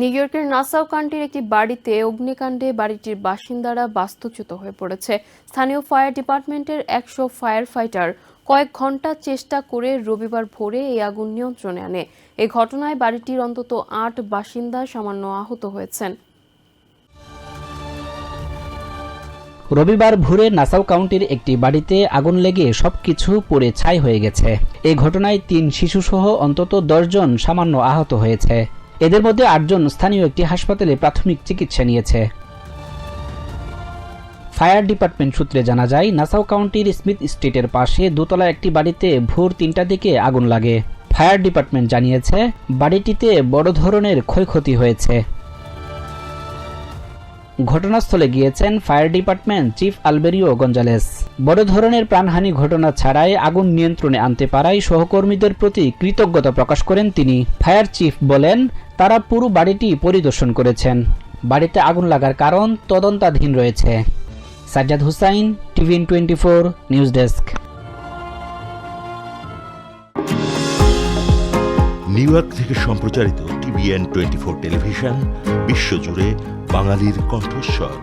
New ইয়র্কের Nassau কান্ট্রির একটি বাড়িতে অগ্নিকাণ্ডে বাড়িটির বাসিন্দারা বাস্তুচ্যুত হয়ে পড়েছে। স্থানীয় ফায়ার ডিপার্টমেন্টের একশো ফায়ার ফাইটার কয়েক ঘণ্টা চেষ্টা করে রবিবার ভোরে এই আগুন নিয়ন্ত্রণে আনে। এই ঘটনায় বাড়িটির অন্তত আট বাসিন্দা সামান্য আহত হয়েছেন। রবিবার ভোরে নাসাউ কাউন্টির একটি বাড়িতে আগুন লেগে সবকিছু পুড়ে ছাই হয়ে গেছে। এই ঘটনায় তিন শিশুসহ অন্তত দশজন সামান্য আহত হয়েছে। এদের মধ্যে আটজন স্থানীয় একটি হাসপাতালে প্রাথমিক চিকিৎসা নিয়েছে। ফায়ার ডিপার্টমেন্ট সূত্রে জানা যায়, নাসাউ কাউন্টির স্মিথ স্ট্রিটের পাশে দোতলা একটি বাড়িতে ভোর তিনটার দিকে আগুন লাগে। ফায়ার ডিপার্টমেন্ট জানিয়েছে, বাড়িটিতে বড় ধরনের ক্ষয়ক্ষতি হয়েছে। ঘটনাস্থলে গিয়েছেন fire department chief Alberio Gonzales. বড় ধরনের প্রাণহানি ঘটনা ছাড়াই আগুন নিয়ন্ত্রণে আনতে পারায় সহকর্মীদের প্রতি কৃতজ্ঞতা প্রকাশ করেন তিনি। ফায়ার চিফ বলেন তারা পুরো বাড়িটি পরিদর্শন করেছেন। বাড়িতে আগুন লাগার কারণ তদন্তাধীন রয়েছে। Sajjad Hussain, TVN twenty four, news desk. New York থেকে সম্প্রচারিত টিভিএন টোয়েন্টি ফোর টেলিভিশন, বিশ্বজুড়ে বাঙালির কণ্ঠস্বর।